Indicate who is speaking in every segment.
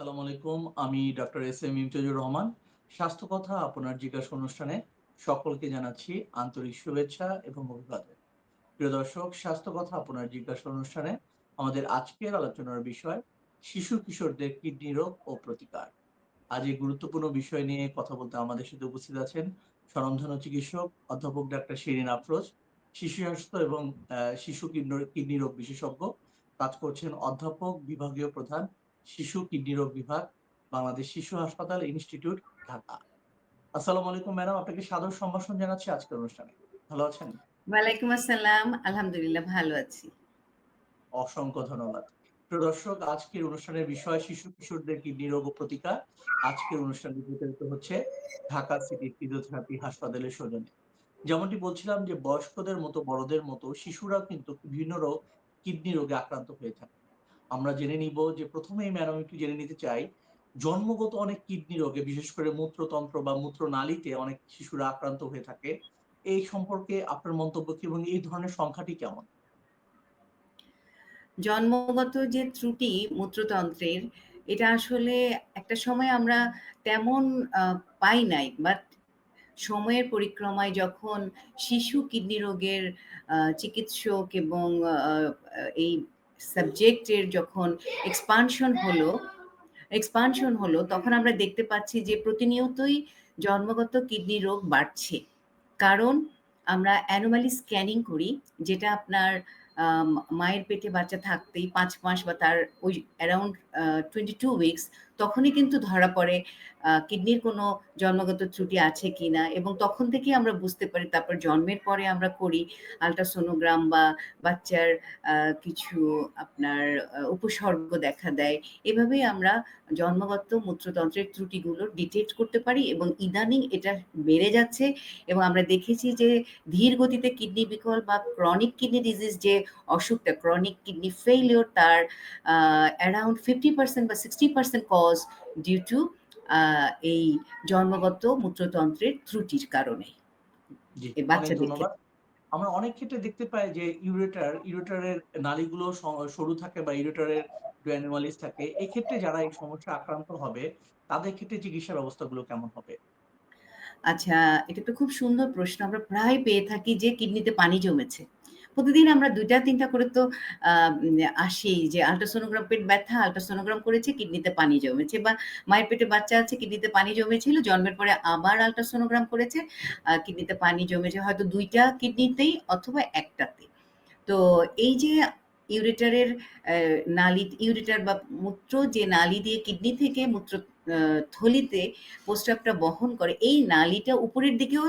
Speaker 1: আসসালামু আলাইকুম। আমি doctor S M Imtiazur Rahman. স্বাস্থ্য কথা আপনার জিজ্ঞাসা অনুষ্ঠানে সকলকে জানাচ্ছি আন্তরিক শুভেচ্ছা এবং অভিবাদন। প্রিয় দর্শক, স্বাস্থ্য কথা আপনার জিজ্ঞাসা অনুষ্ঠানে আমাদের আজকের আলোচনার বিষয় শিশু কিশোরদের কিডনি রোগ ও প্রতিকার। আজ এই গুরুত্বপূর্ণ বিষয় নিয়ে কথা বলতে আমাদের সাথে উপস্থিত আছেন স্বনামধন্য চিকিৎসক অধ্যাপক ডাক্তার শিরিন আফরোজ, শিশু স্বাস্থ্য এবং শিশু কিডনি রোগ বিশেষজ্ঞ। কাজ করছেন অধ্যাপক, বিভাগীয় প্রধান, শিশু কিডনি রোগ বিভাগ, বাংলাদেশ শিশু হাসপাতাল ইনস্টিটিউট, ঢাকা। আসসালামু আলাইকুম ম্যাডাম, আপনাকে সাদর সম্ভাষণ জানাচ্ছি আজকের অনুষ্ঠানে। ভালো আছেন?
Speaker 2: ওয়ালাইকুম আসসালাম। আলহামদুলিল্লাহ ভালো আছি।
Speaker 1: অসংখ্য ধন্যবাদ। প্রিয় দর্শক, আজকের অনুষ্ঠানের বিষয় শিশু কিশোরদের কিডনি রোগ ও প্রতিকার। আজকের অনুষ্ঠানটি প্রচারিত হচ্ছে ঢাকা সিটি ফিজিওথেরাপি হাসপাতালের সৌজন্যে। যেমনটি বলছিলাম যে বয়স্কদের মতো বড়দের মতো শিশুরাও কিন্তু বিভিন্ন রোগ কিডনি রোগে আক্রান্ত হয়ে থাকে। আমরা জেনে নিব যে ১ম এই ম্যাডাম একটু জেনে নিতে চাই, জন্মগত অনেক কিডনি রোগে বিশেষ করে মূত্রতন্ত্র বা মূত্রনালীতে অনেক শিশুরা আক্রান্ত হয়ে থাকে। এই সম্পর্কে আপনার মন্তব্য কি এবং এই ধরনের সংখ্যাটি কেমন?
Speaker 2: জন্মগত যে ত্রুটি মূত্রতন্ত্রের, এটা আসলে একটা সময় আমরা তেমন পাই নাই। বাট সময়ের পরিক্রমায় যখন শিশু কিডনি রোগের চিকিৎসক এবং এই সাবজেক্ট এর যখন এক্সপানশন হলো এক্সপানশন হলো, তখন আমরা দেখতে পাচ্ছি যে প্রতিনিয়তই জন্মগত কিডনি রোগ বাড়ছে। কারণ আমরা অ্যানোমালি স্ক্যানিং করি, যেটা আপনার মায়ের পেটে বাচ্চা থাকতেই পাঁচ মাস বা তার ওই অ্যারাউন্ড টোয়েন্টি টু উইকস তখনই কিন্তু ধরা পড়ে কিডনির কোনো জন্মগত ত্রুটি আছে কিনা এবং তখন থেকেই আমরা বুঝতে পারি। তারপর জন্মের পরে আমরা করি আলট্রাসোনোগ্রাম বা বাচ্চার কিছু আপনার উপসর্গ দেখা দেয়। এভাবেই আমরা জন্মগত মূত্রতন্ত্রের ত্রুটিগুলো ডিটেক্ট করতে পারি এবং ইদানিং এটা বেড়ে যাচ্ছে এবং আমরা দেখেছি যে ধীর গতিতে কিডনি বিকল বা ক্রনিক কিডনি ডিজিজ যে অসুখটা ক্রনিক কিডনি ফেইলিওর তার অ্যারাউন্ড 50% বা 60% কজ ডিউ টু আ এই জন্মগত মূত্রতন্ত্রের ত্রুটির কারণে। বাচ্চাদের।
Speaker 1: আমরা অনেক ক্ষেত্রে দেখতে পাই যে ইউরেটার, ইউরেটারের নালীগুলো সরু থাকে বা ইউরেটারের অ্যানোমালিস থাকে। এক্ষেত্রে যারা এই সমস্যায় আক্রান্ত হবে, তাদের ক্ষেত্রে চিকিৎসা ব্যবস্থাগুলো কেমন হবে?
Speaker 2: আচ্ছা, এটা তো খুব সুন্দর প্রশ্ন। আমরা প্রায় পেয়ে থাকি যে কিডনিতে পানি জমেছে। প্রতিদিন আমরা দুইটা তিনটা করে তো আ উম যে আল্ট্রাসোনোগ্রাম পেট ব্যথা, আল্ট্রাসোনোগ্রাম করেছে, কিডনিতে পানি জমেছে বা মায়ের পেটে বাচ্চা আছে, কিডনিতে পানি জমেছিল, জন্মের পরে আবার আল্ট্রাসোনোগ্রাম করেছে, কিডনিতে পানি জমেছে হয়তো দুইটা কিডনিতেই অথবা একটাতে। তো এই যে ইউরেটারের নালী ইউরেটার বা মূত্র যে নালি দিয়ে কিডনি থেকে মূত্র থলিতে প্রস্রাবটা বহন করে, এই নালিটা উপরের দিকেও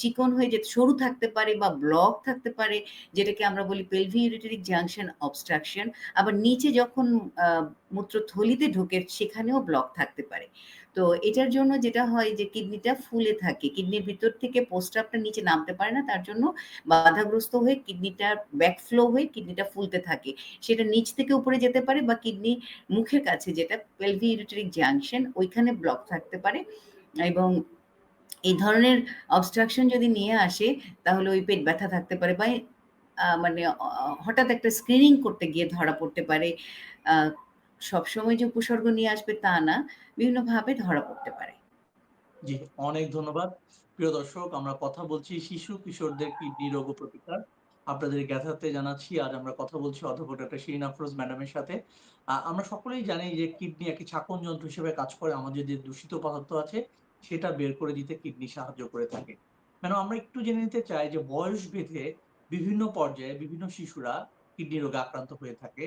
Speaker 2: চিকন হয়ে যেতে সরু থাকতে পারে বা ব্লক থাকতে পারে, যেটাকে আমরা বলি পেলভি ইউরিটারিক জাংশন অবস্ট্রাকশন। আবার নিচে যখন মূত্র থলিতে ঢোকে সেখানেও ব্লক থাকতে পারে। তো এটার জন্য যেটা হয় যে কিডনিটা ফুলে থাকে। কিডনির ভিতর থেকে প্রস্রাবটা নিচে নামতে পারে না। তার জন্য বাধাগ্রস্ত হয়ে কিডনিটা ব্যাকফ্লো হয়ে কিডনিটা ফুলতে থাকে। সেটা নিচ থেকে উপরে যেতে পারে বা কিডনি মুখের কাছে যেটা পেলভি ইউরেটারিক জাংশন ওইখানে ব্লক থাকতে পারে এবং এই ধরনের অবস্ট্রাকশন যদি নিয়ে আসে, তাহলে ওই পেট ব্যথা থাকতে পারে বা মানে হঠাৎ একটা স্ক্রিনিং করতে গিয়ে ধরা পড়তে পারে। সবসময় যে উপসর্গ নিয়ে আসবে তা না, বিভিন্নভাবে ধরা পড়তে পারে।
Speaker 1: জি, অনেক ধন্যবাদ। প্রিয় দর্শক, আমরা কথা বলছি শিশু কিশোরদের কিডনি রোগ প্রতিকার। আপনাদের জ্ঞাতার্থে জানাচ্ছি আজ আমরা কথা বলছি অধ্যাপক ডক্টর শিরিন আফরোজ ম্যাডামের সাথে। আমরা সকলেই জানি যে কিডনি একটি ছাঁকন যন্ত্র হিসেবে কাজ করে। আমাদের যে দূষিত পদার্থ আছে সেটা বের করে দিতে কিডনি সাহায্য করে থাকে। ম্যাডাম আমরা একটু জেনে নিতে চাই যে বয়স ভেদে বিভিন্ন পর্যায়ে বিভিন্ন শিশুরা কিডনি রোগে আক্রান্ত হয়ে থাকে।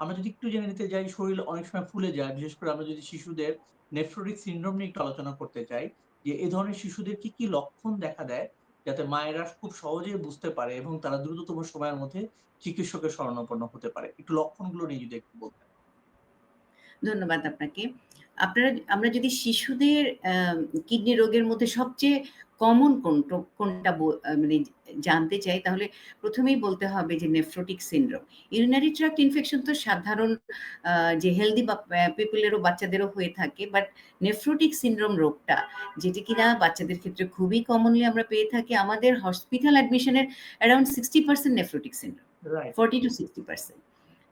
Speaker 1: আমরা যদি একটু জেনে নিতে যাই শরীর অনেক সময় ফুলে যায়। বিশেষ করে আমরা যদি শিশুদের নেফ্রোটিক সিনড্রোম নিয়ে একটু আলোচনা করতে চাই, যে এ ধরনের শিশুদের কি, কি লক্ষণ দেখা দেয় যাতে মায়েরা খুব সহজেই বুঝতে পারে এবং তারা দ্রুততম সময়ের মধ্যে চিকিৎসকের শরণাপন্ন হতে পারে? একটু লক্ষণগুলো নিয়ে যদি একটু বলতেন।
Speaker 2: ধন্যবাদ আপনাকে। আপনারা আমরা যদি শিশুদের কিডনি রোগের মধ্যে সবচেয়ে কমন কোনটো কোনটা মানে জানতে চাই তাহলে প্রথমেই বলতে হবে যে nephrotic syndrome. Urinary tract infection তো সাধারণ যে হেলদি বা প্যা বাচ্চাদেরও হয়ে থাকে। বাট নেফ্রোটিক সিনড্রোম রোগটা যেটি কিনা বাচ্চাদের ক্ষেত্রে খুবই কমনলি আমরা পেয়ে থাকি। আমাদের হসপিটাল অ্যাডমিশনের অ্যারাউন্ড 60% নেফ্রোটিক সিনড্রোম।
Speaker 1: ফর্টি
Speaker 2: 40-60%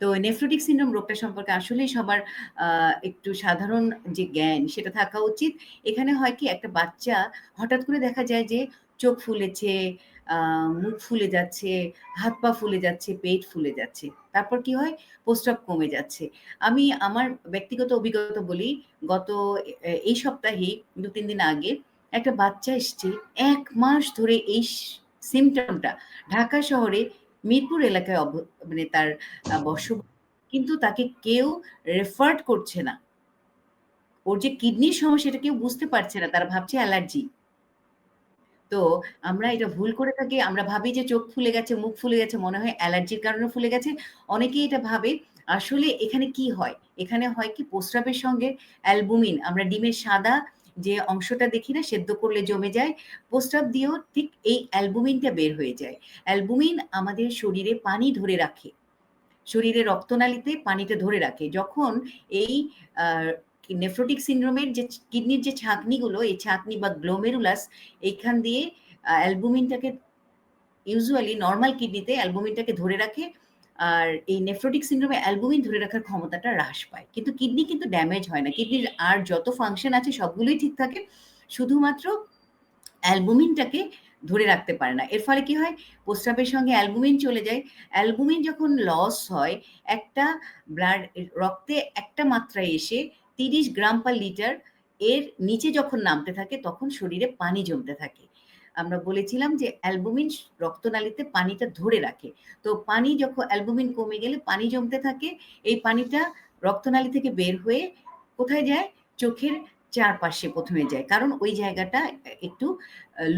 Speaker 2: তো নেফ্রোটিক সিনড্রোম রোগটা সম্পর্কে আসলেই সবার একটু সাধারণ যে জ্ঞান সেটা থাকা উচিত। এখানে হয় কি, একটা বাচ্চা হঠাৎ করে দেখা যায় যে চোখ ফুলেছে মুখ ফুলে যাচ্ছে, হাত পা ফুলে যাচ্ছে, পেট ফুলে যাচ্ছে। তারপর কি হয়? প্রস্রাব কমে যাচ্ছে। আমি আমার ব্যক্তিগত অভিজ্ঞতা বলি, গত এই সপ্তাহে, দু, তিন দিন আগে একটা বাচ্চা এসছে, এক মাস ধরে এই সিমটমটা ঢাকা শহরে মিরপুর এলাকায় মানে তার বসবাস, কিন্তু তাকে কেউ রেফার্ড করছে না। ওর যে কিডনির সমস্যা এটা কেউ বুঝতে পারছে না, তারা ভাবছে অ্যালার্জি। তো আমরা এটা ভুল করে থাকি, আমরা ভাবি যে চোখ ফুলে গেছে, মুখ ফুলে গেছে, মনে হয় অ্যালার্জির কারণে ফুলে গেছে। অনেকেই এটা ভাবে, আসলে এখানে কি হয়? এখানে হয় কি, প্রস্রাবের সঙ্গে অ্যালবুমিন, আমরা ডিমের সাদা যে অংশটা দেখি না, সেদ্ধ করলে জমে যায়। প্রস্রাব দিয়েও ঠিক এই অ্যালবুমিনটা বের হয়ে যায়। অ্যালবুমিন আমাদের শরীরে পানি ধরে রাখে। শরীরে রক্তনালীতে পানিটা ধরে রাখে। যখন এই নেফ্রোটিক সিনড্রোমের যে কিডনির যে ছাঁকনিগুলো, এই ছাঁকনি বা গ্লোমেরুলাস এইখান দিয়ে অ্যালবুমিনটাকে, ইউজুয়ালি নর্মাল কিডনিতে অ্যালবুমিনটাকে ধরে রাখে। আর এই নেফ্রোটিক সিনড্রোমে অ্যালবুমিন ধরে রাখার ক্ষমতাটা হ্রাস পায়। কিন্তু কিডনি কিন্তু ড্যামেজ হয় না। কিডনির আর যত ফাংশন আছে সবগুলোই ঠিক থাকে। শুধুমাত্র অ্যালবুমিনটাকে ধরে রাখতে পারে না। এর ফলে কি হয়? প্রস্রাবের সঙ্গে অ্যালবুমিন চলে যায়। অ্যালবুমিন যখন লস হয়, একটা ব্লাড রক্তে একটা মাত্রায় এসে তিরিশ গ্রাম পার লিটার এর নিচে যখন নামতে থাকে, তখন শরীরে পানি জমতে থাকে। আমরা বলেছিলাম যে অ্যালবুমিন রক্তনালীতে পানিটা ধরে রাখে। তো পানি যখন অ্যালবুমিন কমে গেলে পানি জমতে থাকে, এই পানিটা রক্তনালী থেকে বের হয়ে কোথায় যায়? চোখের চারপাশে প্রথমে যায়। কারণ ওই জায়গাটা একটু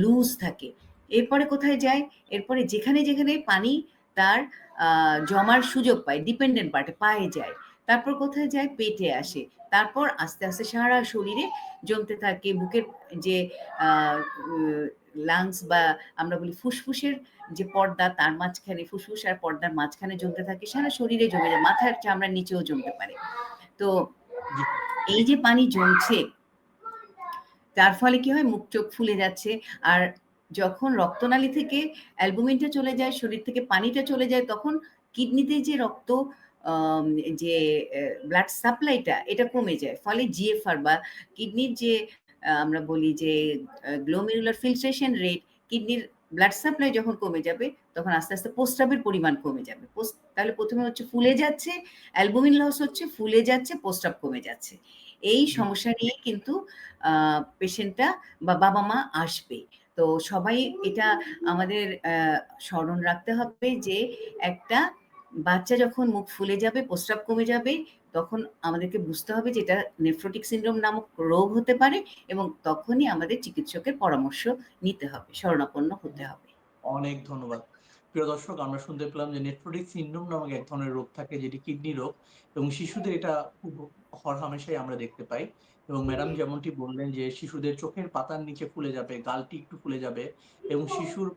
Speaker 2: লুজ থাকে। এরপরে কোথায় যায়? এরপরে যেখানে যেখানে পানি তার জমার সুযোগ পায় ডিপেন্ডেন্ট পার্টে পায়ে যায়। তারপর কোথায় যায়? পেটে আসে। তারপর আস্তে আস্তে সারা শরীরে জমতে থাকে। বুকের যে লাংস বা আমরা বলি ফুসফুসের যে পর্দা, তার মাঝখানে ফুসফুস আর পর্দার মাঝখানে জমতে থাকে, সারা শরীরে জমে যায়, মাথার চামড়ার নিচেও জমতে পারে। তো এই যে পানি জমছে, তার ফলে কি হয়? মুখ চোখ ফুলে যাচ্ছে আর যখন রক্তনালী থেকে অ্যালবুমিনটা চলে যায়, শরীর থেকে পানিটা চলে যায়, তখন কিডনিতে যে রক্ত যে ব্লাড সাপ্লাইটা এটা কমে যায়। ফলে জিএফআর বা কিডনির যে আমরা বলি যে গ্লোমেরুলার ফিল্ট্রেশন রেট কিডনির ব্লাড সাপ্লাই যখন কমে যাবে তখন আস্তে আস্তে প্রস্রাবের পরিমাণ কমে যাবে। তাহলে প্রথমে হচ্ছে ফুলে যাচ্ছে অ্যালবুমিন লস হচ্ছে ফুলে যাচ্ছে প্রস্রাব কমে যাচ্ছে। এই সমস্যা নিয়ে কিন্তু পেশেন্টটা বা বাবা মা আসবে। তো সবাই এটা আমাদের আহ, স্মরণ রাখতে হবে যে একটা বাচ্চা যখন মুখ ফুলে যাবে প্রস্রাব কমে যাবে তখন আমাদেরকে বুঝতে হবে যে এটা নেফ্রোটিক সিনড্রোম নামক রোগ হতে পারে এবং তখনই আমাদের চিকিৎসকের পরামর্শ নিতে হবে শরণাপন্ন হতে হবে।
Speaker 1: অনেক ধন্যবাদ। প্রিয় দর্শক আমরা শুনতে পেলাম যে নেফ্রোটিক সিনড্রোম নামক এক ধরনের রোগ থাকে যেটি কিডনি রোগ এবং শিশুদের এটা খুব হরহামেশাই আমরা দেখতে পাই এবং ম্যাডাম যেমনটি বললেন যে শিশুদের চোখের পাতার নিচে ফুলে যাবে গালটি একটু ফুলে যাবে এবং শিশুর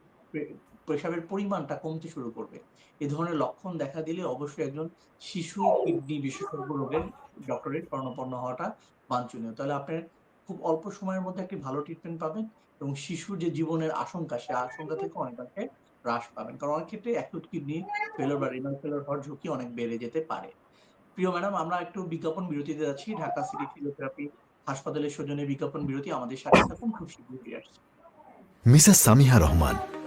Speaker 1: পেশাবের পরিমাণটা কমতে শুরু করবে। এই ধরনের লক্ষণ দেখা দিলে অবশ্যই একজন শিশু কিডনি বিশেষজ্ঞ রোগের ডক্টরের শরণাপন্ন হওয়াটা বাঞ্ছনীয়। তাহলে আপনার খুব অল্প সময়ের মধ্যে একটি ভালো ট্রিটমেন্ট পাবেন এবং শিশুর যে জীবনের আশঙ্কা, সে আশঙ্কা থেকে অনেকাংশে হ্রাস পাবেন। কারণ অনেক ক্ষেত্রে অ্যাকুট কিডনি ফেলোর বা রিনাল ফেলোর হওয়ার ঝুঁকি অনেক বেড়ে যেতে পারে। প্রিয় ম্যাডাম আমরা একটু বিজ্ঞাপন বিরতিতে যাচ্ছি। ঢাকা সিটি ফিজিওথেরাপি হাসপাতালের সৌজন্যে বিজ্ঞাপন বিরতি আমাদের সাথে থাকুন। খুব শীঘ্রই ফিরে আসছি।
Speaker 3: মিসেস সামিহা রহমান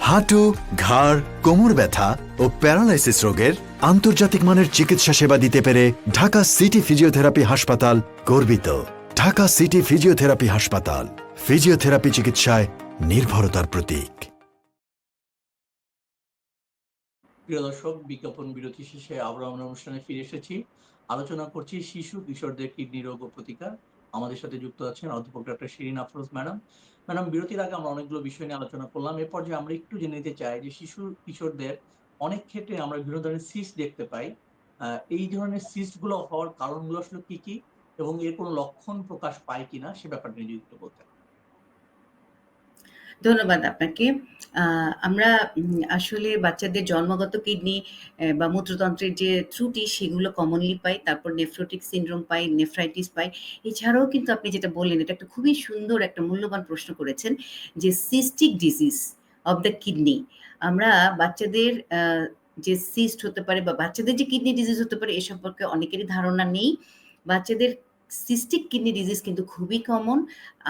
Speaker 3: হাঁটু, ঘাড়, কোমর ব্যথা ও প্যারালাইসিস রোগের আন্তর্জাতিক মানের চিকিৎসা সেবা দিতে পেরে ঢাকা সিটি ফিজিওথেরাপি হাসপাতাল গর্বিত। ঢাকা সিটি ফিজিওথেরাপি হাসপাতাল, ফিজিওথেরাপি চিকিৎসায় নির্ভরতার প্রতীক।
Speaker 1: প্রিয় দর্শক, বিজ্ঞাপন বিরতি শেষে আমরা অনুষ্ঠানে ফিরে এসেছি। আলোচনা করছি শিশু কিশোরদের কিডনি রোগ ও প্রতিকার। আমাদের সাথে যুক্ত আছেন অধ্যাপক doctor Shirin Afroz madam. Madam বিরতির আগে আমরা অনেকগুলো বিষয় নিয়ে আলোচনা করলাম। এরপর পর্যায়ে আমরা একটু জেনে নিতে চাই যে শিশু কিশোরদের অনেক ক্ষেত্রে আমরা বিভিন্ন ধরনের সিস্ট দেখতে পাই। এই ধরনের সিস্টগুলো হওয়ার কারণগুলো আসলে কি কি এবং এর কোনো লক্ষণ প্রকাশ পায় কিনা সে ব্যাপারটা নিয়ে যদি বলতেন।
Speaker 2: ধন্যবাদ আপনাকে। আমরা আসলে বাচ্চাদের জন্মগত কিডনি বা মূত্রতন্ত্রের যে ত্রুটি, সেগুলো কমনলি পাই, তারপর নেফ্রোটিক সিনড্রোম পাই নেফ্রাইটিস পাই। এছাড়াও কিন্তু আপনি যেটা বললেন, এটা একটা খুবই সুন্দর একটা মূল্যবান প্রশ্ন করেছেন যে cystic disease of the kidney আমরা বাচ্চাদের যে সিস্ট হতে পারে, বা বাচ্চাদের যে কিডনি ডিজিজ হতে পারে, এ সম্পর্কে অনেকেরই ধারণা নেই। বাচ্চাদের সিস্টিক কিডনি ডিজিজ কিন্তু খুবই কমন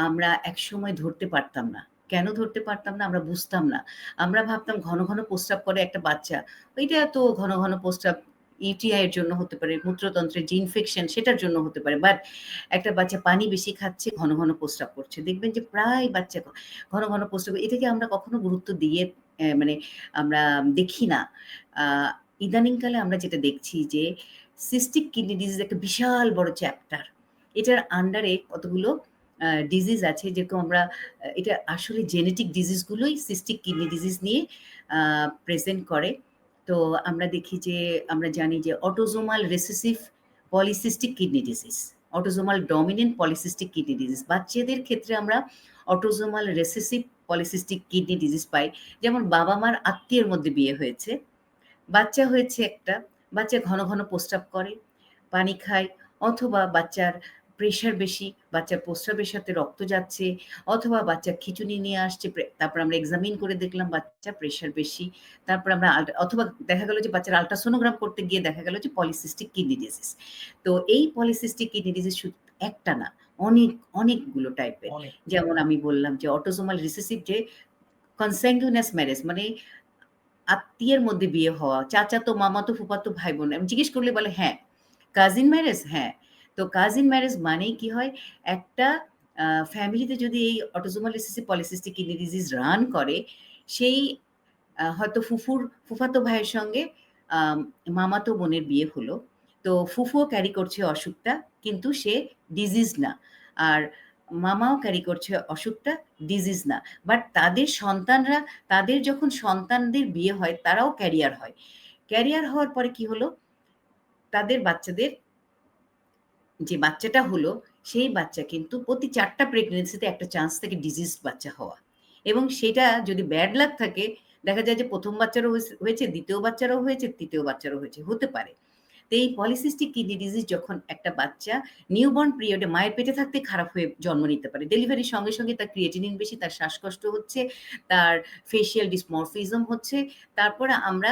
Speaker 2: আমরা একসময় ধরতে পারতাম না। কেন ধরতে পারতাম না? আমরা বুঝতাম না। আমরা ভাবতাম ঘন ঘন প্রস্রাব করে একটা বাচ্চা। ওইটা তো ঘন ঘন প্রস্রাব ইউটিআই এর জন্য হতে পারে, মূত্রতন্ত্রের যে ইনফেকশন সেটার জন্য হতে পারে। বাট একটা বাচ্চা পানি বেশি খাচ্ছে, ঘন ঘন প্রস্রাব করছে। দেখবেন যে প্রায় বাচ্চা ঘন ঘন প্রস্রাব এটাকে আমরা কখনো গুরুত্ব দিয়ে মানে আমরা দেখি না। ইদানিংকালে আমরা যেটা দেখছি যে সিস্টিক কিডনি ডিজিজ একটা বিশাল বড় চ্যাপ্টার এটার আন্ডারে কতগুলো ডিজিজ আছে, যেরকম আমরা এটা আসলে জেনেটিক ডিজিজগুলোই সিস্টিক কিডনি ডিজিজ নিয়ে প্রেজেন্ট করে। তো আমরা দেখি যে, আমরা জানি যে autosomal recessive polycystic kidney disease autosomal dominant polycystic kidney disease বাচ্চাদের ক্ষেত্রে আমরা autosomal recessive polycystic kidney disease পাই। যেমন বাবা মার আত্মীয়ের মধ্যে বিয়ে হয়েছে, বাচ্চা হয়েছে একটা, বাচ্চা ঘন ঘন প্রস্রাব করে, পানি খায়, অথবা বাচ্চার প্রেশার বেশি বাচ্চার প্রস্রাবের সাথে রক্ত যাচ্ছে অথবা বাচ্চা খিচুনি নিয়ে আসছে তারপর আমরা এক্সামিন করে দেখলাম বাচ্চা প্রেশার বেশি তারপর আমরা অথবা দেখা গেল যে বাচ্চার আলট্রাসোনোগ্রাম করতে গিয়ে দেখা গেল যে পলিসিস্টিক কিডনি ডিজিজ তো এই পলিসিস্টিক কিডনি ডিজিজ একটা না অনেক অনেকগুলো টাইপের যেমন আমি বললাম যে অটোসোমাল রিসেসিভ যে কনসেঙ্গুইনাস ম্যারেজ মানে আত্মীয়ের মধ্যে বিয়ে হওয়া চাচাতো মামাতো ফুপাতো ভাই বোন আমি জিজ্ঞেস করলে বলে হ্যাঁ কাজিন ম্যারেজ হ্যাঁ তো কাজিন ম্যারেজ মানেই কি হয়? একটা ফ্যামিলিতে যদি এই autosomal recessive polycystic kidney disease run করে, সেই হয়তো ফুফুর, ফুফাতো ভাইয়ের সঙ্গে মামাতো বোনের বিয়ে হলো। তো ফুফুও ক্যারি করছে অসুখটা, কিন্তু সে ডিজিজ না। আর মামাও ক্যারি করছে অসুখটা ডিজিজ না। বাট তাদের সন্তানরা, তাদের যখন সন্তানদের বিয়ে হয়, তারাও ক্যারিয়ার হয়। ক্যারিয়ার হওয়ার পরে কি হলো? তাদের বাচ্চাদের যে বাচ্চাটা হলো, সেই বাচ্চা কিন্তু প্রতি চারটা প্রেগনেন্সিতে একটা চান্স থাকে ডিজিজ বাচ্চা হওয়া। এবং সেটা যদি ব্যাড লাক থাকে, দেখা যায় যে প্রথম বাচ্চারও হয়েছে- দ্বিতীয় বাচ্চারও হয়েছে, তৃতীয় বাচ্চারও হয়েছে, হতে পারে। তো এই পলিসিস্টিক কিডনি ডিজিজ যখন একটা বাচ্চা নিউবর্ন পিরিয়ডে মায়ের পেটে থাকতে খারাপ হয়ে জন্ম নিতে পারে? ডেলিভারির সঙ্গে সঙ্গে তার ক্রিয়েটিনিন বেশি তার শ্বাসকষ্ট হচ্ছে তার ফেসিয়াল ডিসমরফিজম হচ্ছে। তারপরে আমরা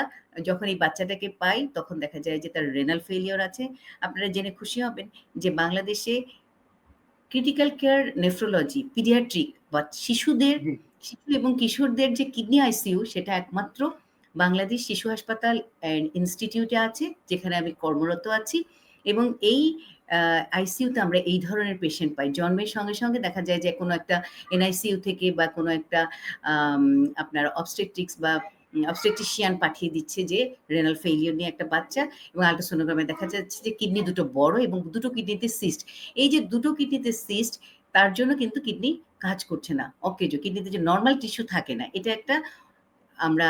Speaker 2: যখন এই বাচ্চাটাকে পাই তখন দেখা যায় যে তার রেনাল ফেলিওর আছে। আপনারা জেনে খুশি হবেন যে বাংলাদেশে ক্রিটিক্যাল কেয়ার নেফ্রোলজি পিডিয়াট্রিক বা শিশুদের শিশু এবং কিশোরদের যে কিডনি আইসিইউ সেটা একমাত্র বাংলাদেশ শিশু হাসপাতাল অ্যান্ড ইনস্টিটিউটে আছে, যেখানে আমি কর্মরত আছি। এবং এই আইসিইউতে আমরা এই ধরনের পেশেন্ট পাই। জন্মের সঙ্গে সঙ্গে দেখা যায় যে কোনো একটা এনআইসিইউ থেকে বা কোনো একটা আপনার অবস্টেট্রিক্স বা অবস্টেট্রিশিয়ান পাঠিয়ে দিচ্ছে যে রেনাল ফেলিওর নিয়ে একটা বাচ্চা এবং আল্ট্রাসোনোগ্রামে দেখা যাচ্ছে যে কিডনি দুটো বড় এবং দুটো কিডনিতে সিস্ট এই যে দুটো কিডনিতে সিস্ট তার জন্য কিন্তু কিডনি কাজ করছে না, অকেজো। কিডনিতে যে নর্মাল টিস্যু থাকে না, এটা একটা আমরা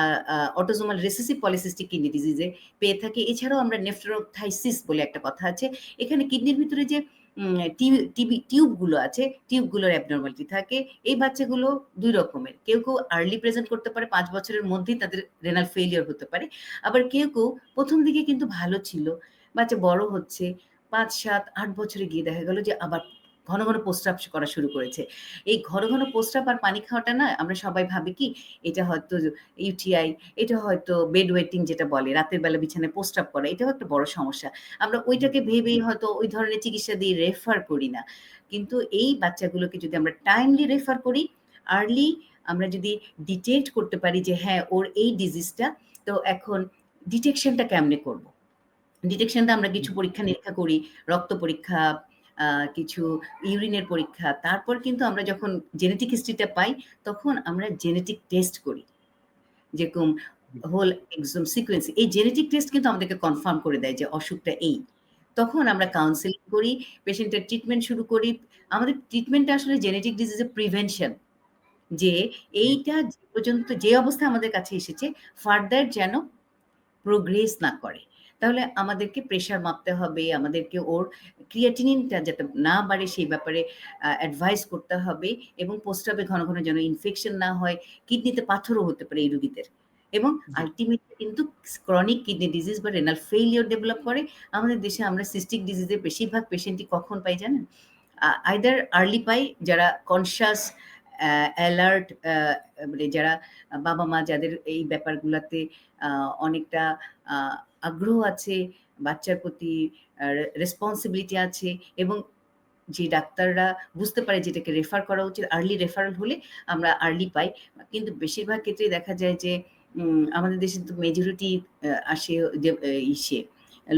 Speaker 2: অটোজোমাল রেসেসিভ পলিসিস্টিক কিডনি ডিজিজে পেয়ে থাকি। এছাড়াও আমরা নেফ্রোথাইসিস বলে একটা কথা আছে। এখানে কিডনির ভিতরে যে টিবি, টিউবগুলো আছে, টিউবগুলোর অ্যাবনর্মালিটি থাকে। এই বাচ্চাগুলো দুই রকমের। কেউ কেউ আর্লি প্রেজেন্ট করতে পারে, পাঁচ বছরের মধ্যেই তাদের রেনাল ফেলিয়ার হতে পারে। আবার কেউ কেউ প্রথম দিকে কিন্তু ভালো ছিল। বাচ্চা বড় হচ্ছে, পাঁচ, সাত, আট বছরে গিয়ে দেখা গেল যে আবার ঘন ঘন প্রস্রাব করা শুরু করেছে। এই ঘন ঘন প্রস্রাব আর পানি খাওয়াটা না আমরা সবাই ভাবি কি, এটা হয়তো ইউটিআই, এটা হয়তো বেড ওয়েটিং যেটা বলে, রাতের বেলা বিছানায় প্রস্রাব করা, এটাও একটা বড় সমস্যা। আমরা ওইটাকে ভেবেই হয়তো ওই ধরনের চিকিৎসা দিয়ে রেফার করি না। কিন্তু এই বাচ্চাগুলোকে যদি আমরা টাইমলি রেফার করি আর্লি আমরা যদি ডিটেক্ট করতে পারি যে হ্যাঁ ওর এই ডিজিজটা তো এখন ডিটেকশনটা কেমনে করব? ডিটেকশনটা আমরা কিছু পরীক্ষা নিরীক্ষা করি, রক্ত পরীক্ষা কিছু ইউরিনের পরীক্ষা। তারপর কিন্তু আমরা যখন জেনেটিক হিস্ট্রিটা পাই, তখন আমরা জেনেটিক টেস্ট করি। যেরকম হোল এক্সোম সিকোয়েন্স এই জেনেটিক টেস্ট কিন্তু আমাদেরকে কনফার্ম করে দেয় যে অসুখটা এই। তখন আমরা কাউন্সেলিং করি, পেশেন্টের ট্রিটমেন্ট শুরু করি। আমাদের ট্রিটমেন্টটা আসলে জেনেটিক ডিজিজ এর প্রিভেনশন। যে এইটা পর্যন্ত যে অবস্থায় আমাদের কাছে এসেছে ফার্দার যেন প্রোগ্রেস না করে। তাহলে আমাদেরকে প্রেশার মাপতে হবে, আমাদেরকে ওর ক্রিয়েটিনিনটা যাতে না বাড়ে সেই ব্যাপারে অ্যাডভাইস করতে হবে এবং পোস্ট-অপে ঘন, ঘন যেন ইনফেকশন না হয়। কিডনিতে পাথরও হতে পারে এই রোগীদের। এবং। আল্টিমেটলি কিন্তু ক্রনিক কিডনি ডিজিজ বা রেনাল ফেইলিউর ডেভেলপ করে। আমাদের দেশে আমরা সিস্টিক ডিজিজের বেশিরভাগ পেশেন্টই কখন পাই জানেন? আইদার আর্লি পাই যারা কনশাস অ্যালার্ট মানে যারা বাবা-মা যাদের এই ব্যাপারগুলাতে অনেকটা আগ্রহ আছে, বাচ্চার প্রতি রেসপন্সিবিলিটি আছে এবং যে ডাক্তাররা বুঝতে পারে যেটাকে রেফার করা উচিত, আর্লি রেফারেল হলে আমরা আর্লি পাই। কিন্তু বেশিরভাগ ক্ষেত্রেই দেখা যায় যে আমাদের দেশে তো মেজরিটি আসে ইসে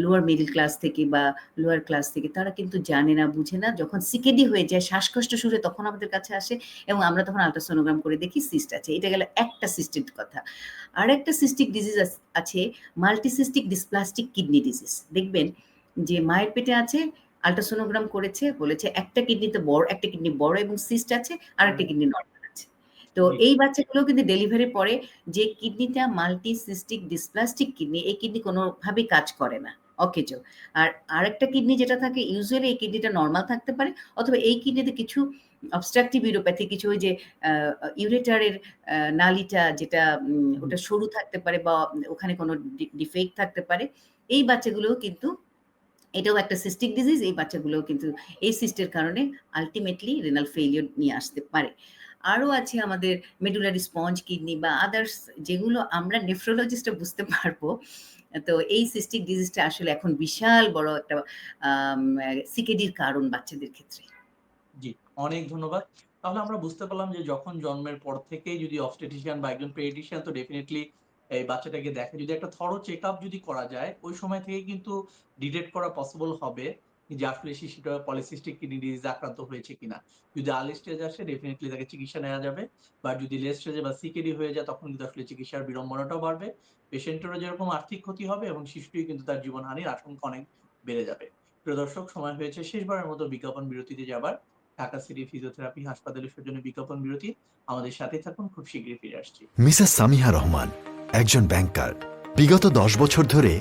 Speaker 2: লোয়ার মিডল ক্লাস থেকে বা লোয়ার ক্লাস থেকে তারা কিন্তু জানে না, বুঝে না। যখন সিকেডি হয়ে যায়, শ্বাসকষ্ট শুরু তখন আমাদের কাছে আসে এবং আমরা তখন আল্ট্রাসোনোগ্রাম করে দেখি সিস্ট আছে। এটা গেল একটা সিস্টের কথা। আর একটা সিস্টিক ডিজিজ আছে মাল্টিসিস্টিক ডিসপ্লাস্টিক কিডনি ডিজিজ। দেখবেন যে মায়ের পেটে আছে, আল্ট্রাসোনোগ্রাম করেছে, বলেছে একটা কিডনিতে বড় একটা কিডনি বড় এবং সিস্ট আছে, আর
Speaker 1: একটা
Speaker 2: কিডনি নরমাল। তো এই বাচ্চাগুলোও কিন্তু ডেলিভারির পরে যে কিডনিটা মাল্টিসিস্টিক ডিসপ্লাস্টিক কিডনি, এই কিডনি কোনোভাবেই কাজ করে না, অকেজো। আর আরেকটা কিডনি যেটা থাকে ইউজুয়ালি এই কিডনিটা নরমাল থাকতে পারে অথবা এই কিডনিতে কিছু অবস্ট্রাকটিভ ইউরোপ্যাথি কিছু ওই যে ইউরেটারের নালীটা যেটা ওটা সরু থাকতে পারে বা ওখানে কোনো ডিফেক্ট থাকতে পারে। এই বাচ্চাগুলোও কিন্তু এটাও একটা সিস্টিক ডিজিজ। এই বাচ্চাগুলোও কিন্তু এই সিস্টের কারণে আল্টিমেটলি রেনাল ফেইলিউর নিয়ে আসতে পারে। আরও আছে আমাদের মেডুলারি স্পঞ্জ কিডনি বা আদার্স যেগুলো আমরা নেফ্রোলজিস্টরা বুঝতে পারব। তো এই সিস্টিক ডিজিজটা আসলে এখন বিশাল বড় একটা সিকেডির কারণ বাচ্চাদের ক্ষেত্রে।
Speaker 1: জি, অনেক ধন্যবাদ। তাহলে আমরা বুঝতে পারলাম যে যখন জন্মের পর থেকেই যদি অবস্টেটিশিয়ান বা একজন পেডিয়াট্রিশিয়ান তো ডেফিনিটলি এই বাচ্চাটাকে দেখে যদি একটা থরো চেকআপ যদি করা যায়, ওই সময় থেকেই কিন্তু ডিটেক্ট করা পসিবল হবে যে আসলে শিশুটা পলিসিস্টিক কিডনি ডিজিজ আক্রান্ত হয়েছে কিনা। যদি আর্লি স্টেজ আসে ডেফিনিটলি তাকে চিকিৎসা নেওয়া যাবে। বা যদি লেট স্টেজে বা সিকেডি হয়ে যায়, তখন কিন্তু আসলে চিকিৎসার বিড়ম্বনাটাও বাড়বে। পেশেন্টেরও যেরকম আর্থিক ক্ষতি হবে এবং শিশুটির কিন্তু তার জীবনহানির আশঙ্কা অনেক বেড়ে যাবে। প্রিয় দর্শক, সময় হয়েছে শেষবারের মতো বিজ্ঞাপন বিরতিতে যাবার। ঢাকা সিটি ফিজিওথেরাপি হাসপাতালের সৌজন্যে বিজ্ঞাপন বিরতি। আমাদের সাথেই থাকুন, খুব শীঘ্রই ফিরে আসছি।
Speaker 3: মিসেস সামিহা রহমান, একজন ব্যাংকার বিগত দশ বছর ধরে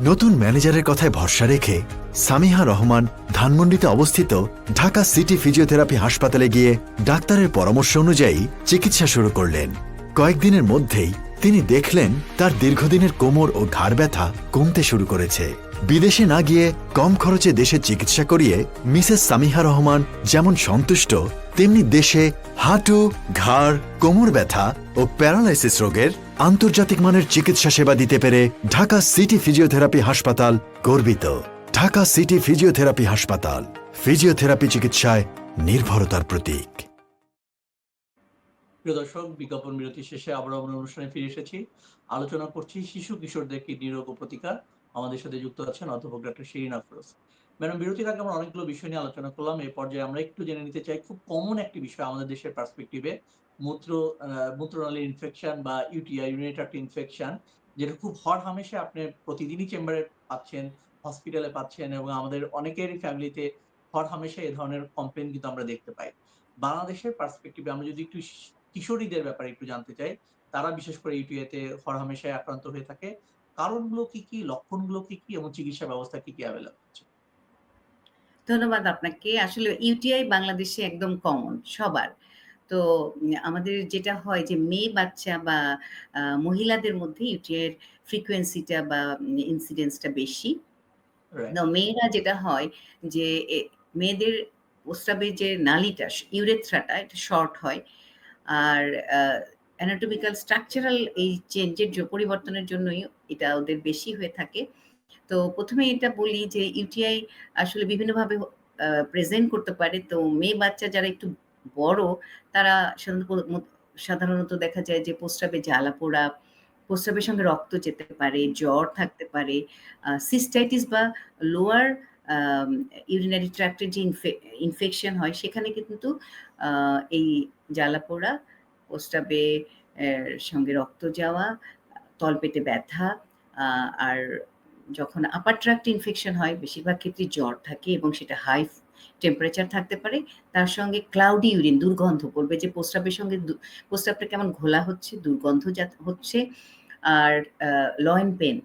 Speaker 3: নতুন ম্যানেজারের কথায় ভরসা রেখে সামিহা রহমান ধানমন্ডিতে অবস্থিত ঢাকা সিটি ফিজিওথেরাপি হাসপাতালে গিয়ে ডাক্তারের পরামর্শ অনুযায়ী চিকিৎসা শুরু করলেন। কয়েকদিনের মধ্যেই তিনি দেখলেন তার দীর্ঘদিনের কোমর ও ঘাড় ব্যথা কমতে শুরু করেছে। বিদেশে না গিয়ে কম খরচে দেশে চিকিৎসা করিয়ে মিসেস সামিহা রহমান যেমন সন্তুষ্ট, তেমনি দেশে হাঁটু, ঘাড়, কোমর ব্যথা ও প্যারালাইসিস রোগের আন্তর্জাতিক মানের চিকিৎসা সেবা দিতে পেরে ঢাকা সিটি ফিজিওথেরাপি হাসপাতাল গর্বিত ঢাকা সিটি ফিজিওথেরাপি হাসপাতাল, ফিজিওথেরাপি চিকিৎসায় নির্ভরতার প্রতীক
Speaker 1: দর্শক, বিজ্ঞাপন বিরতি শেষে আবার অনুষ্ঠানে ফিরে এসেছি। আলোচনা করছি শিশু কিশোরদের কিডনি রোগ প্রতিকার। আমাদের সাথে যুক্ত আছেন অধ্যাপক ডক্টর শিরিন আফরোজ। ম্যাডাম বিরতির আগে আমরা অনেকগুলো বিষয় নিয়ে আলোচনা করলাম। এই পর্যায়ে আমরা একটু জেনে নিতে চাই খুব কমন একটি বিষয় আমাদের দেশের পার্সপেক্টিভে মূত্র মূত্রনালীর ইনফেকশন বা ইউটিআই ইউরিনারি ট্র্যাক্ট ইনফেকশন যেটা খুব হরহামেশা আপনি প্রতিদিনই চেম্বারে পাচ্ছেন, হসপিটালে পাচ্ছেন এবং আমাদের অনেকেরই ফ্যামিলিতে হর হামেশা এ ধরনের কমপ্লেন কিন্তু আমরা দেখতে পাই। বাংলাদেশের পার্সপেক্টিভে আমরা যদি একটু কিশোরীদের ব্যাপারে একটু জানতে চাই। তারা বিশেষ করে ইউটিআই তে হরহামেশাই আক্রান্ত হয়ে থাকে। কারণগুলো কি, কি? লক্ষণগুলো কি, কি? এবং চিকিৎসা ব্যবস্থা কি, কি এভেইলেবল আছে?
Speaker 2: ধন্যবাদ আপনাকে। আসলে ইউটিআই বাংলাদেশে একদম কমন সবার। তো আমাদের যেটা হয় যে মেয়ে বাচ্চা বা মহিলাদের মধ্যে ইউটিআই এর ফ্রিকোয়েন্সিটা বা উম ইনসিডেন্স টা বেশি। মেয়েরা যেটা হয় যে মেয়েদের প্রস্রাবের যে নালিটা ইউরেথ্রাটা এটা শর্ট হয় আর অ্যানাটমিক্যাল স্ট্রাকচারাল এই চেঞ্জের পরিবর্তনের জন্যই এটা ওদের বেশি হয়ে থাকে। তো প্রথমে এটা বলি যে ইউটিআই আসলে বিভিন্নভাবে প্রেজেন্ট করতে পারে। তো মেয়ে বাচ্চা যারা একটু বড়, তারা সাধারণত দেখা যায় যে প্রস্রাবে জ্বালা পোড়া প্রস্রাবের সঙ্গে রক্ত যেতে পারে, জ্বর থাকতে পারে সিস্টাইটিস বা লোয়ার ইউরিনারি ট্র্যাক্টের যে ইনফেকশন হয়, সেখানে কিন্তু এই জ্বালা পোড়া আহ, সঙ্গে রক্ত যাওয়া তলপেটে ব্যথা আর যখন আপার ট্র্যাক্ট ইনফেকশন হয় বেশিরভাগ ক্ষেত্রে জ্বর থাকে এবং সেটা হাই টেম্পারেচার থাকতে পারে। তার সঙ্গে ক্লাউডি ইউরিন দুর্গন্ধ করবে যে প্রস্রাবের সঙ্গে প্রস্রাবটা কেমন ঘোলা হচ্ছে দুর্গন্ধ হচ্ছে আর লয়েন পেন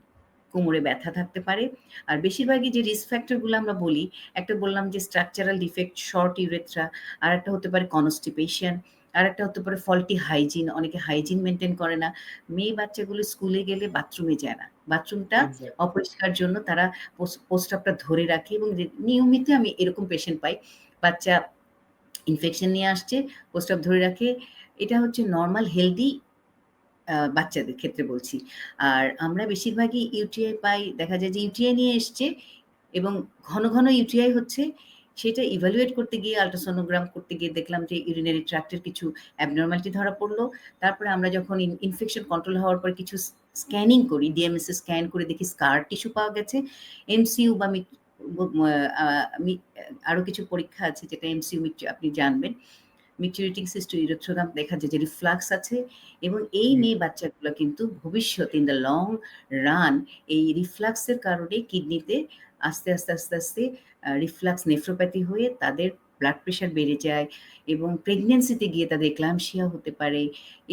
Speaker 2: কোমরে ব্যথা থাকতে পারে। আর বেশিরভাগই যে রিস্ক ফ্যাক্টরগুলো আমরা বলি একটা বললাম যে স্ট্রাকচারাল ডিফেক্ট শর্ট ইউরেথ্রা আর একটা হতে পারে কনস্টিপেশন আর একটা হতে পারে ফল্টি হাইজিন অনেকে হাইজিন মেনটেন করে না। মেয়ে বাচ্চাগুলো স্কুলে গেলে বাথরুমে যায় না। বাথরুমটা অপরিষ্কার জন্য তারা পোস- প্রস্রাবটা ধরে রাখে এবং নিয়মিত আমি এরকম পেশেন্ট পাই। বাচ্চা ইনফেকশন নিয়ে আসছে প্রস্রাব ধরে রাখে। এটা হচ্ছে নর্মাল হেলদি বাচ্চাদের ক্ষেত্রে বলছি। আর আমরা বেশিরভাগই ইউটিআই পাই। দেখা যায় যে ইউটিআই নিয়ে এসছে এবং ঘন ঘন ইউটিআই হচ্ছে। সেটা ইভালুয়েট করতে গিয়ে আল্ট্রাসোনোগ্রাম করতে গিয়ে দেখলাম যে ইউরিনারি ট্র্যাক্টের কিছু অ্যাবনর্মালিটি ধরা পড়ল। তারপরে আমরা যখন ইনফেকশন কন্ট্রোল হওয়ার পর কিছু স্ক্যানিং করি ডিএমএস স্ক্যান করে দেখি স্কার টিস্যু পাওয়া গেছে। এমসিইউ বা মিক- ব- আহ, আরও কিছু পরীক্ষা আছে যেটা এমসিইউ আপনি জানবেন। মিটিউরেটিং সিস্টেম ইউরোথ্রোগ্রাম দেখা যায় যে রিফ্লাক্স আছে এবং এই। মেয়ে বাচ্চাগুলো কিন্তু ভবিষ্যতে ইন দ্য লং রান এই রিফ্লাক্সের কারণে কিডনিতে আস্তে আস্তে আস্তে আস্তে রিফ্লাক্স নেফ্রোপ্যাথি হয়ে তাদের ব্লাড প্রেশার বেড়ে যায় এবং প্রেগনেন্সিতে গিয়ে তাদের ক্লামশিয়া হতে পারে।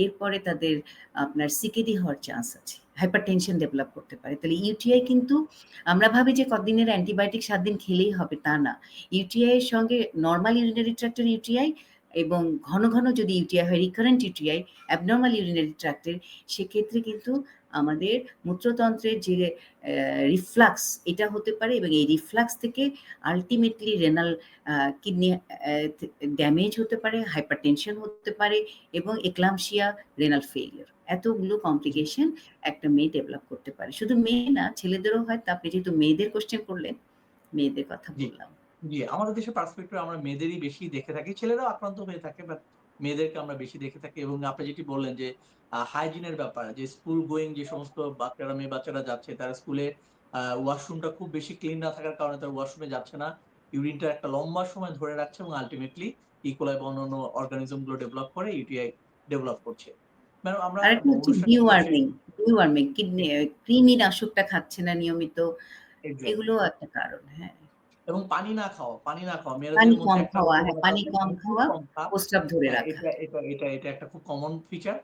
Speaker 2: এরপরে তাদের আপনার সিকেডি হওয়ার চান্স আছে। হাইপার টেনশন ডেভেলপ করতে পারে। তাহলে ইউটিআই কিন্তু আমরা ভাবি যে কদিনের অ্যান্টিবায়োটিক সাত দিন খেলেই হবে, তা না। ইউটিআই এর সঙ্গে নর্মাল ইউরিনারি ট্র্যাক্টর ইউটিআই এবং ঘন ঘন যদি ইউটিআই হয় রিকারেন্ট ইউটিআই অ্যাবনর্মাল ইউরিনারি ট্র্যাক্টের সেক্ষেত্রে কিন্তু আমাদের মূত্রতন্ত্রের যে রিফ্লাক্স এটা হতে পারে এবং এই রিফ্লাক্স থেকে আলটিমেটলি রেনাল কিডনি ড্যামেজ হতে পারে হাইপারটেনশন হতে পারে এবং এক্লামশিয়া রেনাল ফেলিয়ার এতগুলো কমপ্লিকেশন একটা মেয়ে ডেভেলপ করতে পারে। শুধু মেয়ে না ছেলেদেরও হয়। তা আপনি যেহেতু মেয়েদের কোশ্চেন করলেন মেয়েদের কথা বললাম।
Speaker 1: জি, আমাদের দেশের পার্সপেক্টিভ আমরা মেয়েদেরই বেশি দেখে থাকি। ছেলেরাও আক্রান্ত হয়ে থাকে বাট মেয়েদেরকে আমরা বেশি দেখে থাকি এবং আপনি যেটি বললেন যে হাইজিনের ব্যাপার যে স্কুল গোয়িং যে সমস্ত বাচ্চারা মেয়ে বাচ্চারা যাচ্ছে তারা স্কুলে ওয়াশরুমটা খুব বেশি ক্লিন না থাকার কারণে তারা ওয়াশরুমে যাচ্ছে না। ইউরিনটা একটা লম্বা সময় ধরে রাখছে এবং আল্টিমেটলি ইকোলাই বা অন্যান্য অর্গানিজমগুলো ডেভেলপ করে ইউটিআই ডেভেলপ করছে। ম্যাডাম আমরা
Speaker 2: আরেকটা হচ্ছে ডিওয়ার্মিং ডিওয়ার্মিং কিডনি কৃমিনাশকটা খাচ্ছে না নিয়মিত. এগুলো একটা কারণ হ্যাঁ
Speaker 1: এবং পানি না খাওয়া, পানি না খাওয়া। মেয়েদের
Speaker 2: কম খাওয়া হ্যাঁ পানি কম খাওয়া প্রস্রাব ধরে
Speaker 1: হ্যাঁ,
Speaker 2: রাখা
Speaker 1: এটা এটা এটা এটা একটা খুব কমন ফিচার।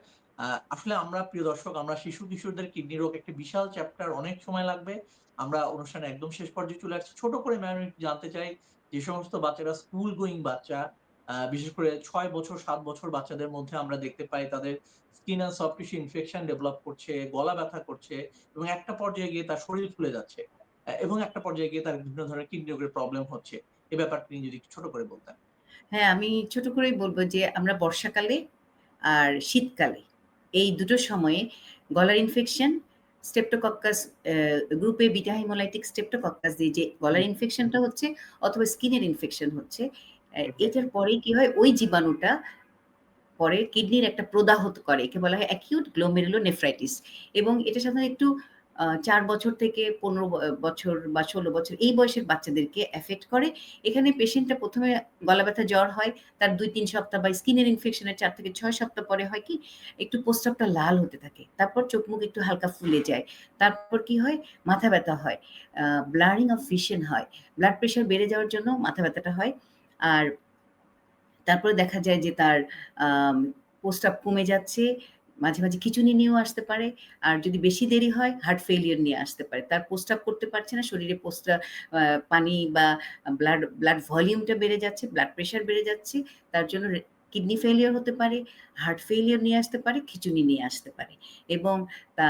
Speaker 1: আসলে আমরা প্রিয় দর্শক আমরা শিশু কিশোরদের কিডনি রোগ একটা বিশাল চ্যাপ্টার অনেক সময় লাগবে। আমরা অনুষ্ঠানের একদম শেষ পর্যায়ে চলে আসছি। ছোট করে ম্যাম একটু জানতে চাই যে সমস্ত বাচ্চারা স্কুল গোয়িং বাচ্চা বিশেষ করে ছয় বছর সাত বছর বাচ্চাদের মধ্যে আমরা দেখতে পাই তাদের skin and soft tissue infection develop করছে, গলা ব্যথা করছে এবং একটা পর্যায়ে গিয়ে তার শরীর ফুলে যাচ্ছে। এবং একটা পর্যায়ে গিয়ে তার বিভিন্ন ধরনের কিডনি রোগের প্রবলেম হচ্ছে। এই ব্যাপারটা নিয়ে যদি ছোট করে বলতেন।
Speaker 2: হ্যাঁ আমি ছোট করেই বলব যে আমরা বর্ষাকালে আর শীতকালে এই দুটো সময়ে গলার ইনফেকশন স্টেপ্টোকক্কাস গ্রুপে বিটা হিমোলাইটিক স্টেপ্টোকক্কাস দিয়ে যে গলার ইনফেকশনটা হচ্ছে অথবা স্কিনের ইনফেকশন হচ্ছে এটার পরে কি হয় ওই জীবাণুটা পরে কিডনির একটা প্রদাহত করে একে বলা হয় অ্যাকিউট গ্লোমেরুলো নেফ্রাইটিস এবং এটা সাধারণত একটু চার বছর থেকে পনেরো বছর বা ষোলো বছর এই বয়সের বাচ্চাদেরকে এফেক্ট করে। এখানে পেশেন্টটা প্রথমে গলা ব্যথা জ্বর হয়, তার দুই, তিন সপ্তাহ বা স্কিনের ইনফেকশনের চার থেকে ছয় সপ্তাহ পরে হয় কি, একটু প্রস্রাবটা লাল হতে থাকে, তারপর চোখ মুখ একটু হালকা ফুলে যায়। তারপর কি হয়, মাথা ব্যথা হয় ব্লারিং অফ ভিশন হয়। ব্লাড প্রেশার বেড়ে যাওয়ার জন্য মাথা ব্যথাটা হয়। আর তারপরে দেখা যায় যে তার প্রস্রাব কমে যাচ্ছে মাঝে মাঝে খিচুনি নিয়েও আসতে পারে। আর যদি বেশি দেরি হয় হার্ট ফেলিয়ার নিয়ে আসতে পারে। তার প্রস্রাব করতে পারছে না শরীরে আহ, পানি বা ব্লাড ব্লাড ভলিউমটা বেড়ে যাচ্ছে ব্লাড প্রেশার বেড়ে যাচ্ছে তার জন্য কিডনি ফেলিয়ার হতে পারে হার্ট ফেলিয়ার নিয়ে আসতে পারে খিচুনি নিয়ে আসতে পারে। এবং তা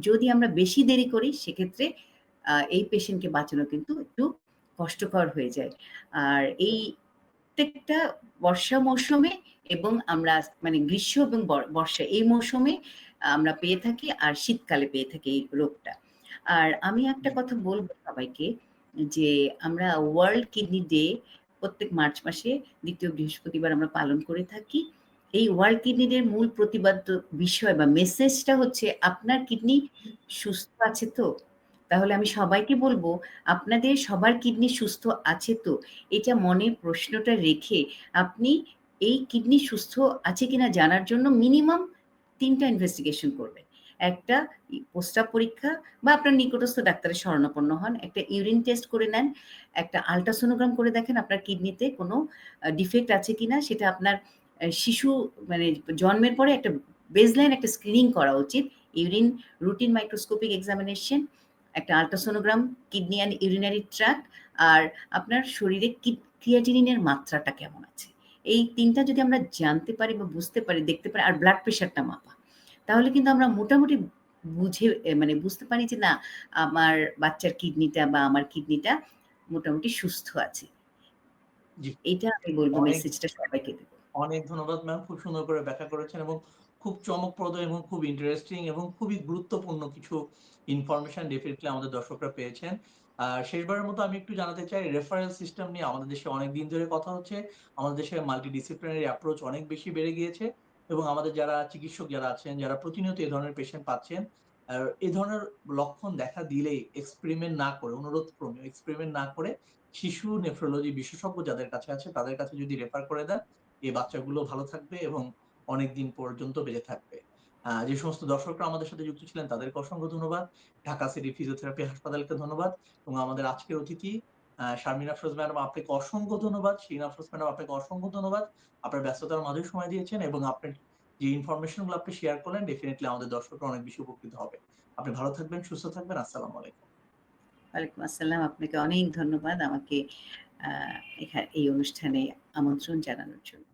Speaker 2: যদি আমরা বেশি দেরি করি সেক্ষেত্রে এই পেশেন্টকে বাঁচানো কিন্তু একটু কষ্টকর হয়ে যায়। আর এই প্রত্যেকটা বর্ষা মৌসুমে এবং আমরা মানে গ্রীষ্ম এবং বর্ষা এই মৌসুমে আমরা পেয়ে থাকি আর শীতকালে পেয়ে থাকি এই রোগটা। আর আমি একটা কথা বলব সবাইকে যে আমরা ওয়ার্ল্ড কিডনি ডে প্রত্যেক মার্চ মাসে দ্বিতীয় বৃহস্পতিবার আমরা পালন করে থাকি। এই ওয়ার্ল্ড কিডনি ডে মূল প্রতিবাদ্য বিষয় বা মেসেজটা হচ্ছে আপনার কিডনি সুস্থ আছে তো? তাহলে আমি সবাইকে বলব আপনাদের সবার কিডনি সুস্থ আছে তো? এটা মনে প্রশ্নটা রেখে আপনি এই কিডনি সুস্থ আছে কিনা জানার জন্য মিনিমাম তিনটা ইনভেস্টিগেশন করবেন একটা পোস্টাপ পরীক্ষা বা আপনার নিকটস্থ ডাক্তারের শরণাপন্ন হন, একটা ইউরিন টেস্ট করে নেন, একটা আলট্রাসোনোগ্রাম করে দেখেন আপনার কিডনিতে কোনো ডিফেক্ট আছে কিনা, সেটা আপনার শিশু মানে জন্মের পরে একটা বেসলাইন একটা স্ক্রিনিং করা উচিত। ইউরিন রুটিন মাইক্রোস্কোপিক এক্সামিনেশন একটা ultrasonogram kidney and urinary tract আর আপনার শরীরে ক্রিয়াটিনিনের মাত্রাটা কেমন আছে। এই তিনটা যদি আমরা জানতে পারি বা বুঝতে পারি দেখতে পারি আর ব্লাড প্রেশারটা মাপা তাহলে কিন্তু আমরা মোটামুটি বুঝে মানে বুঝতে পারি যে না আমার বাচ্চার কিডনিটা বা আমার কিডনিটা মোটামুটি সুস্থ আছে। এটা আমি বলব মেসেজটা সবাইকে দেবো।
Speaker 1: অনেক ধন্যবাদ ম্যাম খুব সুন্দর করে ব্যাখ্যা করেছেন এবং খুব চমকপ্রদ এবং খুব ইন্টারেস্টিং এবং খুবই গুরুত্বপূর্ণ কিছু ইনফরমেশন ডেফিনেটলি আমাদের দর্শকরা পেয়েছেন। আর শেষবারের মতো আমি একটু জানাতে চাই রেফারেল সিস্টেম নিয়ে আমাদের দেশে অনেক দিন ধরে কথা হচ্ছে। আমাদের দেশে মাল্টি ডিসিপ্লিনারি অ্যাপ্রোচ অনেক বেশি বেড়ে গিয়েছে এবং আমাদের যারা চিকিৎসক যারা আছেন, যারা প্রতিনিয়ত এই ধরনের পেশেন্ট পাচ্ছেন, আর এই ধরনের লক্ষণ দেখা দিলেই এক্সপেরিমেন্ট না করে, অনুরোধ ক্রমে এক্সপেরিমেন্ট না করে শিশু নেফ্রোলজি বিশেষজ্ঞ যাদের কাছে আছে তাদের কাছে যদি রেফার করে দেন এই বাচ্চাগুলো ভালো থাকবে এবং অনেক দিন পর্যন্ত বেঁচে থাকবে। যে সমস্ত দর্শকরা আমাদের সাথে যুক্ত ছিলেন, তাদেরকে অসংখ্য ধন্যবাদ। ঢাকা সিটি ফিজিওথেরাপি হাসপাতালকে ধন্যবাদ এবং আমাদের আজকের অতিথি শারমিন আফরোজ ম্যাডাম, আপনাকে অসংখ্য ধন্যবাদ। শিন আফরোজ ম্যাডাম, আপনাকে অসংখ্য ধন্যবাদ। আপনার ব্যস্ততার মাঝে সময় দিয়েছেন এবং আপনার যে ইনফরমেশনগুলো আপনি শেয়ার করলেন ডেফিনেটলি আমাদের দর্শকরা অনেক বেশি উপকৃত হবে। আপনি ভালো থাকবেন, সুস্থ থাকবেন। আসসালামু আলাইকুম।
Speaker 2: ওয়ালাইকুম আসসালাম। আপনাকে অনেক ধন্যবাদ আমাকে এই অনুষ্ঠানে আমন্ত্রণ জানানোর জন্য।